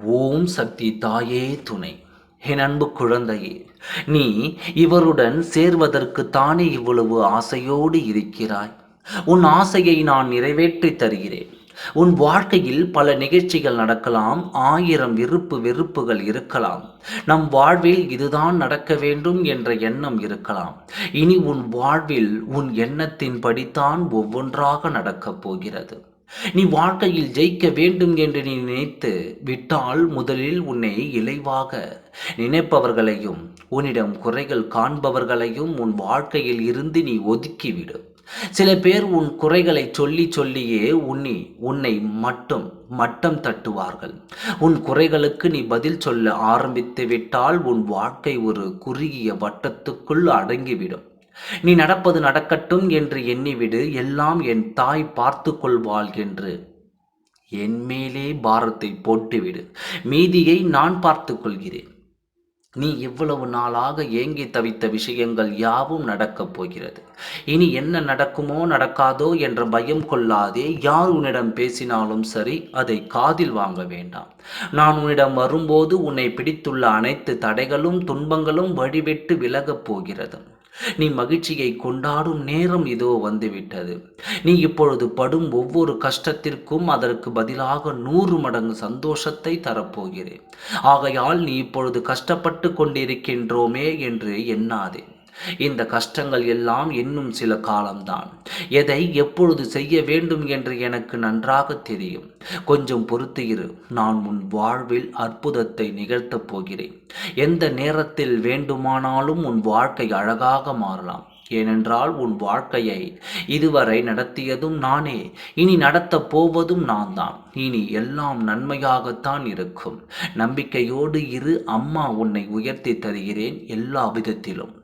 ஓம் சக்தி தாயே துணை. என் அன்பு குழந்தையே நீ இவருடன் சேர்வதற்கு தானே இவ்வளவு ஆசையோடு இருக்கிறாய்? உன் ஆசையை நான் நிறைவேற்றி தருகிறேன். உன் வாழ்க்கையில் பல நிகழ்ச்சிகள் நடக்கலாம் ஆயிரம் விருப்பு வெறுப்புகள் இருக்கலாம். நம் வாழ்வில் இதுதான் நடக்க வேண்டும் என்ற எண்ணம் இருக்கலாம். இனி உன் வாழ்வில் உன் எண்ணத்தின் படித்தான் ஒவ்வொன்றாக நடக்கப் போகிறது. நீ வாழ்க்கையில் ஜெயிக்க வேண்டும் என்று நீ நினைத்து விட்டால் முதலில் உன்னை இலைவாக நினைப்பவர்களையும் உன்னிடம் குறைகள் காண்பவர்களையும் உன் வாழ்க்கையில் இருந்து நீ ஒதுக்கிவிடு. சில பேர் உன் குறைகளை சொல்லி சொல்லியே உன்னி உன்னை மட்டும் மட்டம் தட்டுவார்கள். உன் குறைகளுக்கு நீ பதில் சொல்ல ஆரம்பித்து விட்டால் உன் வாழ்க்கை ஒரு குறுகிய வட்டத்துக்குள் அடங்கிவிடும். நீ நடப்பது நடக்கட்டும் என்று எண்ணிவிடு எல்லாம் என் தாய் பார்த்து கொள்வாள் என்று. என் மேலே பாரத்தை போட்டுவிடு மீதியை நான் பார்த்து கொள்கிறேன் நீ இவ்வளவு நாளாக ஏங்கி தவித்த விஷயங்கள் யாவும் நடக்கப் போகிறது. இனி என்ன நடக்குமோ நடக்காதோ என்ற பயம் கொள்ளாதே யார் உன்னிடம் பேசினாலும் சரி அதை காதில் வாங்க வேண்டாம். நான் உன்னிடம் வரும்போது உன்னை பிடித்துள்ள அனைத்து தடைகளும் துன்பங்களும் வழிவிட்டு விலகப் போகிறது. நீ மகிழ்ச்சியை கொண்டாடும் நேரம் இதோ வந்துவிட்டது. நீ இப்பொழுது படும் ஒவ்வொரு கஷ்டத்திற்கும் அதற்கு பதிலாக நூறு மடங்கு சந்தோஷத்தை தரப்போகிறேன். ஆகையால் நீ இப்பொழுது கஷ்டப்பட்டு கொண்டிருக்கின்றோமே என்று எண்ணாதே. இந்த கஷ்டங்கள் எல்லாம் இன்னும் சில காலம்தான். எதை எப்பொழுது செய்ய வேண்டும் என்று எனக்கு நன்றாக தெரியும். கொஞ்சம் பொறுத்து இரு. நான் உன் வாழ்வில் அற்புதத்தை நிகழ்த்தப் போகிறேன். எந்த நேரத்தில் வேண்டுமானாலும் உன் வாழ்க்கை அழகாக மாறலாம். ஏனென்றால் உன் வாழ்க்கையை இதுவரை நடத்தியதும் நானே. இனி நடத்தப் போவதும் நான் தான் இனி எல்லாம் நன்மையாகத்தான் இருக்கும். நம்பிக்கையோடு இரு. அம்மா உன்னை உயர்த்தி தருகிறேன் எல்லா விதத்திலும்.